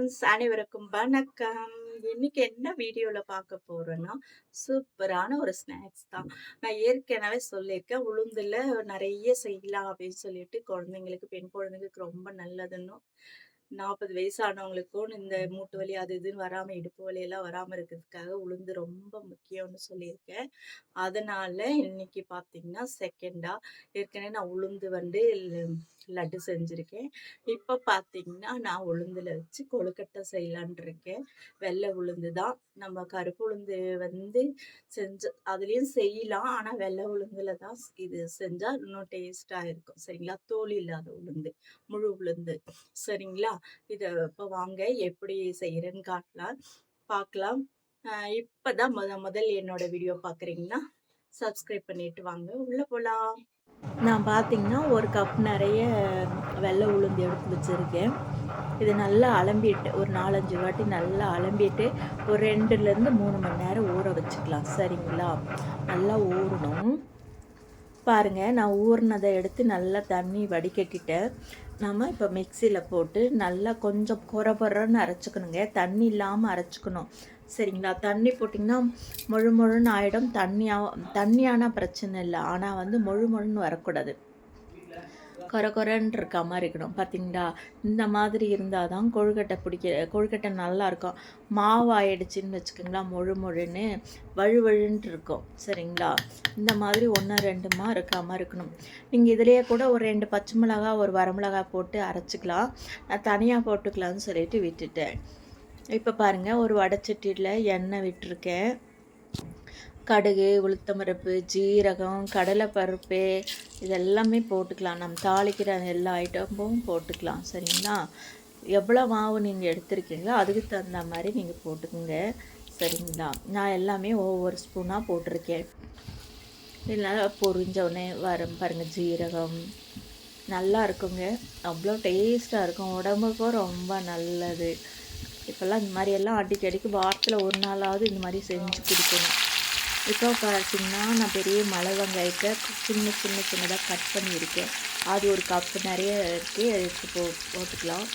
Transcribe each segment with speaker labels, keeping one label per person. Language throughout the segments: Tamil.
Speaker 1: ஃப்ரெண்ட்ஸ் அனைவருக்கும் வணக்கம். இன்னைக்கு என்ன வீடியோவில் பார்க்க போகிறேன்னா சூப்பரான ஒரு ஸ்நாக்ஸ் தான். நான் ஏற்கனவே சொல்லியிருக்கேன், உளுந்தில் நிறைய செய்யலாம் அப்படின்னு சொல்லிட்டு, குழந்தைங்களுக்கு, பெண் குழந்தைங்களுக்கு ரொம்ப நாற்பது வயசானவங்களுக்கும் இந்த மூட்டு வலி அது இதுன்னு வராம, இடுப்பு வலி எல்லாம் வராம இருக்கிறதுக்காக உளுந்து ரொம்ப முக்கியம்னு சொல்லியிருக்கேன். அதனால இன்னைக்கு பார்த்தீங்கன்னா, செகண்டா ஏற்கனவே நான் உளுந்து வந்து லட்டு செஞ்சிருக்கேன். இப்ப பார்த்தீங்கன்னா, நான் உளுந்துல வச்சு கொழுக்கட்டை செய்யலான் இருக்கேன். வெள்ளை உளுந்து தான். நம்ம கருப்பு உளுந்து வந்து செஞ்சு அதுலயும் செய்யலாம். ஆனா வெள்ளை உளுந்துல தான் இது செஞ்சா இன்னும் டேஸ்ட்டாக இருக்கும். சரிங்களா? தோல் இல்லாத உளுந்து. முழு உளுந்து. சரிங்களா? இதை இப்போ வாங்க எப்படி செய்கிறேன்னு காட்டலாம் பார்க்கலாம். இப்போ தான் மொத முதல் என்னோட வீடியோ பார்க்குறீங்கன்னா, சப்ஸ்கிரைப் பண்ணிட்டு வாங்க. உள்ள போலாம். நான் பார்த்தீங்கன்னா, ஒரு கப் நிறைய வெள்ளை உளுந்து எடுத்து வச்சுருக்கேன் இது நல்லா அலம்பிட்டு, ஒரு 4, 5 வாட்டி நல்லா அலம்பிட்டு, ஒரு 2லேருந்து 3 மணி நேரம் ஊற வச்சுக்கலாம். சரிங்களா? நல்லா ஊறணும். பாருங்க, நான் ஊறினதை எடுத்து நல்லா தண்ணி வடிகட்டிட்டேன். நம்ம இப்போ மிக்சியில் போட்டு நல்லா கொஞ்சம் கொர அரைச்சிக்கணுங்க தண்ணி இல்லாமல் அரைச்சிக்கணும் சரிங்களா? தண்ணி போட்டிங்கன்னா, முழு முழுன்னு ஆகிடும் தண்ணியாக தண்ணியான பிரச்சனை இல்லை ஆனால் வந்து முழு முழுன்னு வரக்கூடாது. கொர கொரன்னு இருக்கா இருக்கணும். பார்த்தீங்களா? இந்த மாதிரி இருந்தால் தான் கொழுக்கட்டை பிடிக்க கொழுக்கட்டை நல்லாயிருக்கும் மாவு ஆயிடுச்சுன்னு வச்சுக்கோங்களேன், மொழு மொழுன்னு வழுவழுன்ட்டு இருக்கும். சரிங்களா? இந்த மாதிரி ஒன்று ரெண்டுமா இருக்காமல் இருக்கணும். நீங்கள் இதிலேயே கூட ஒரு ரெண்டு பச்சை மிளகா, ஒரு வரமிளகா போட்டு அரைச்சிக்கலாம் நான் தனியாக போட்டுக்கலான்னு சொல்லிட்டு விட்டுட்டேன். இப்போ பாருங்கள் ஒரு வடச்சட்டியில் எண்ணெய் விட்டுருக்கேன். கடுகு, உளுத்தம்பருப்பு, ஜீரகம், கடலைப்பருப்பு இது எல்லாமே போட்டுக்கலாம். நம்ம தாளிக்கிற எல்லா ஐட்டமும் போட்டுக்கலாம். சரிங்களா? எவ்வளோ மாவு நீங்கள் எடுத்துருக்கீங்களோ அதுக்கு தகுந்த மாதிரி நீங்கள் போட்டுக்கங்க. சரிங்களா? நான் எல்லாமே ஒவ்வொரு ஸ்பூனாக போட்டிருக்கேன். இல்லைனா நல்லா பொரிஞ்ச உடனே வரும் பாருங்கள் ஜீரகம். நல்லா இருக்குங்க. அவ்வளோ டேஸ்ட்டாக இருக்கும். உடம்புக்கும் ரொம்ப நல்லது. இப்போல்லாம் இந்த மாதிரி எல்லாம் அடிக்கடிக்கு வாரத்தில் ஒரு நாளாவது இந்த மாதிரி செஞ்சு கொடுக்கணும் இப்போ பார்த்திங்கன்னா நான் பெரிய மலை வெங்காயத்தை சின்ன சின்ன சின்னதாக கட் பண்ணியிருக்கேன். அது ஒரு கப்பு நிறைய இருக்கு. எடுத்து போ போட்டுக்கலாம்.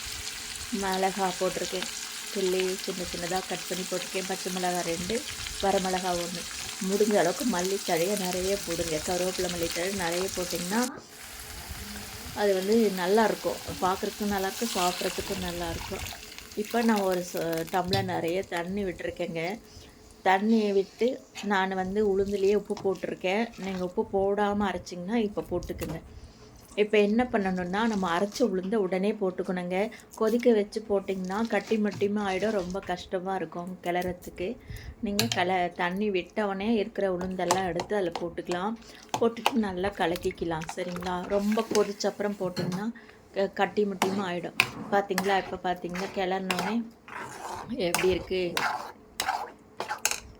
Speaker 1: மிளகா போட்டிருக்கேன். கிள்ளி சின்ன சின்னதாக கட் பண்ணி போட்டிருக்கேன். பச்சை மிளகா ரெண்டு வரமிளகா ஒன்று முடிஞ்ச அளவுக்கு மல்லித்தழையை நிறைய போடுங்க. கருவேப்பிலை, மல்லி தழை போட்டிங்கன்னா, அது வந்து நல்லாயிருக்கும் பார்க்குறதுக்கும் நல்லாயிருக்கும் சாப்பிட்றதுக்கும் நல்லாயிருக்கும் இப்போ நான் ஒரு டம்ளர் நிறைய தண்ணி விட்டுருக்கேங்க. தண்ணியை விட்டு நான் வந்து உளுந்துலேயே உப்பு போட்டிருக்கேன் நீங்கள் உப்பு போடாமல் அரைச்சிங்கன்னா இப்போ போட்டுக்குங்க இப்போ என்ன பண்ணணும்னா, நம்ம அரைச்ச உளுந்த உடனே போட்டுக்கணுங்க. கொதிக்க வச்சு போட்டிங்கன்னா, கட்டி மட்டியுமே ஆகிடும் ரொம்ப கஷ்டமாக இருக்கும் கிளறத்துக்கு நீங்கள் கல தண்ணி விட்டவொடனே இருக்கிற உளுந்தெல்லாம் எடுத்து அதில் போட்டுக்கலாம். போட்டுட்டு நல்லா கலக்கிக்கலாம். சரிங்களா? ரொம்ப கொதிச்ச அப்புறம் போட்டிங்கன்னா, க கட்டி முட்டியுமா ஆகிடும் பார்த்தீங்களா? இப்போ பார்த்தீங்கன்னா, கிளறினோடனே எப்படி இருக்குது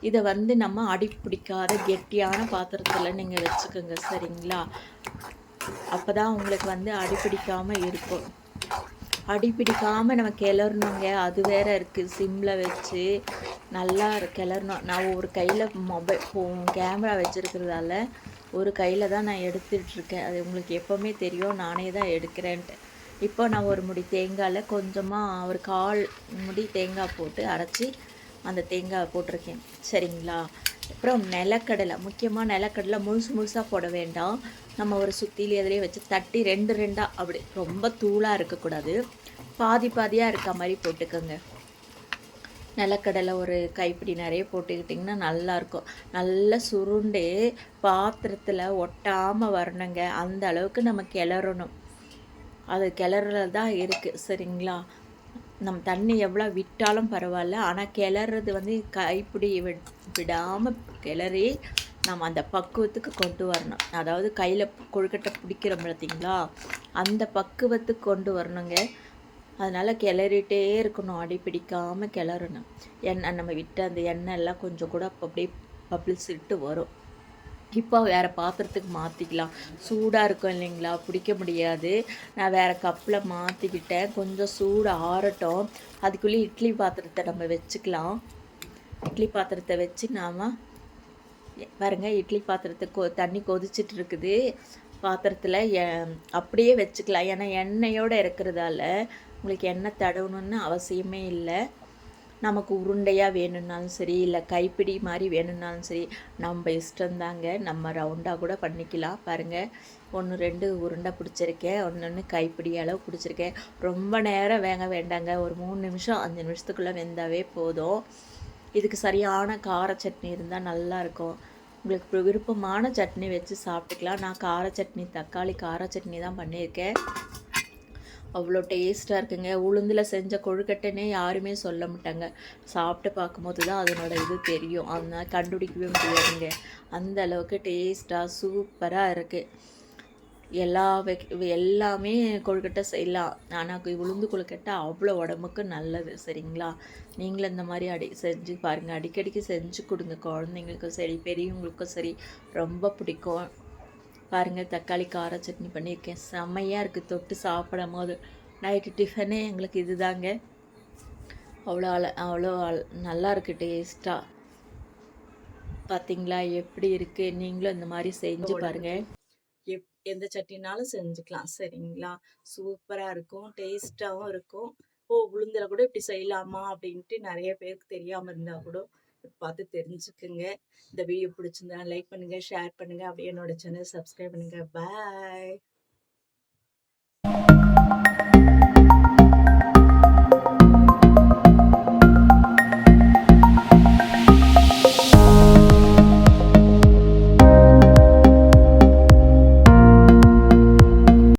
Speaker 1: இதை வந்து நம்ம அடி பிடிக்காத கெட்டியான பாத்திரத்தில் நீங்கள் வச்சுக்கோங்க சரிங்களா? அப்பதான் உங்களுக்கு வந்து அடி இருக்கும். அடி நம்ம கிளறணுங்க. அது வேற இருக்குது சிம்மில் வச்சு நல்லா கிளறணும். நான் ஒரு கையில் மொபைல் ஃபோன் கேமரா வச்சுருக்கிறதால ஒரு கையில் தான் நான் எடுத்துட்டுருக்கேன். அது உங்களுக்கு எப்போவுமே தெரியும். நானே தான் எடுக்கிறேன்ட்டு. இப்போ நான் ஒரு முடி தேங்காயில் கொஞ்சமாக ஒரு 1/4 முடி தேங்காய் போட்டு அரைச்சி அந்த தேங்காய் போட்டிருக்கேன். சரிங்களா? அப்புறம் நிலக்கடலை. முக்கியமாக நிலக்கடலை முழுசு முழுசாக போட வேண்டாம். நம்ம ஒரு சுத்தியில எதிலே வச்சு தட்டி 2 2ஆ அப்படி ரொம்ப தூளாக இருக்கக்கூடாது. பாதி பாதியாக இருக்க மாதிரி போட்டுக்கோங்க நிலக்கடலை ஒரு கைப்பிடி நிறைய போட்டுக்கிட்டிங்கன்னா நல்லாயிருக்கும் நல்லா சுருண்டு பாத்திரத்தில் ஒட்டாமல் வரணுங்க. அந்த அளவுக்கு நம்ம கிளறணும். அது கிளறுல தான் இருக்குது சரிங்களா? நம்ம தண்ணி எவ்வளோ விட்டாலும் பரவாயில்ல ஆனால் கிளறது வந்து கைப்பிடி வி விடாமல் கிளறி, நம்ம அந்த பக்குவத்துக்கு கொண்டு வரணும். அதாவது கையில் கொழுக்கட்டை பிடிக்கிறோம் பார்த்தீங்களா? அந்த பக்குவத்துக்கு கொண்டு வரணுங்க. அதனால் கிளறிட்டே இருக்கணும். அடி பிடிக்காமல் கிளறணும். எண்ணெய் நம்ம விட்ட அந்த எண்ணெய் எல்லாம் கொஞ்சம் கூட அப்படியே பப்ளிசிட்டு வரும். இப்போ வேறு பாத்திரத்துக்கு மாற்றிக்கலாம் சூடாக இருக்கும் இல்லைங்களா? பிடிக்க முடியாது. நான் வேற கப்பில் மாற்றிக்கிட்டேன் கொஞ்சம் சூடு ஆறட்டும். அதுக்குள்ளே இட்லி பாத்திரத்தை நம்ம வச்சுக்கலாம். இட்லி பாத்திரத்தை வச்சு நாம பாருங்க இட்லி பாத்திரத்தை கொ தண்ணி கொதிச்சிட்டு இருக்குது. பாத்திரத்தில் எ அப்படியே வச்சுக்கலாம். ஏன்னா எண்ணெயோடு இருக்கிறதால, உங்களுக்கு எண்ணெய் தடவணும்னு அவசியமே இல்லை நமக்கு உருண்டையாக வேணும்னாலும் சரி, இல்லை கைப்பிடி மாதிரி வேணும்னாலும் சரி, நம்ம இஷ்டந்தாங்க நம்ம ரவுண்டாக கூட பண்ணிக்கலாம். பாருங்கள் ஒன்று ரெண்டு உருண்டை பிடிச்சிருக்கேன். ஒன்று ஒன்று கைப்பிடி அளவு பிடிச்சிருக்கேன். ரொம்ப நேரம் வேங்க வேண்டாங்க. ஒரு மூணு நிமிஷம், அஞ்சு நிமிஷத்துக்குள்ளே வெந்தாவே போதும். இதுக்கு சரியான கார சட்னி இருந்தால் நல்லாயிருக்கும் உங்களுக்கு விருப்பமான சட்னி வச்சு சாப்பிட்டுக்கலாம். நான் கார சட்னி, தக்காளி கார சட்னி தான் பண்ணியிருக்கேன். அவ்வளோ டேஸ்ட்டாக இருக்குங்க. உளுந்தில் செஞ்ச கொழுக்கட்டைன்னே யாருமே சொல்ல மாட்டாங்க. சாப்பிட்டு பார்க்கும்போது தான் அதனோட இது தெரியும். அதனால் கண்டுபிடிக்கவே முடியாதுங்க. அந்த அளவுக்கு டேஸ்ட்டாக சூப்பராக இருக்குது எல்லா வெக் எல்லாமே கொழுக்கட்டை செய்யலாம். ஆனால் உளுந்து கொழுக்கட்டை அவ்வளோ உடம்புக்கு நல்லது. சரிங்களா? நீங்களும் இந்த மாதிரி அடி செஞ்சு பாருங்கள் அடிக்கடிக்கு செஞ்சு கொடுங்க குழந்தைங்களுக்கும் சரி, பெரியவங்களுக்கும் சரி ரொம்ப பிடிக்கும். பாருங்க தக்காளி கார சட்னி பண்ணியிருக்கேன். செம்மையா இருக்கு தொட்டு சாப்பிடும்போது. நைட்டு டிஃபனே எங்களுக்கு இதுதாங்க. அவ்வளோ அழ அவ்வளோ அழ நல்லாருக்கு டேஸ்ட்டா. பார்த்தீங்களா? எப்படி இருக்கு? நீங்களும் இந்த மாரி செஞ்சு பாருங்க. எப் எந்த சட்னினாலும் செஞ்சுக்கலாம். சரிங்களா? சூப்பரா இருக்கும். டேஸ்ட்டாவும் இருக்கும். ஓ! உளுந்துல கூட இப்படி செய்யலாமா? அப்படின்ட்டு நெறைய பேருக்கு தெரியாம இருந்தா கூட பார்த்து தெரிஞ்சுக்குங்க. இந்த வீடியோ பிடிச்சிருந்தா லைக் பண்ணுங்க, ஷேர் பண்ணுங்க. அப்படியே என்னோட சேனல் சப்ஸ்கிரைப் பண்ணுங்க. பாய்.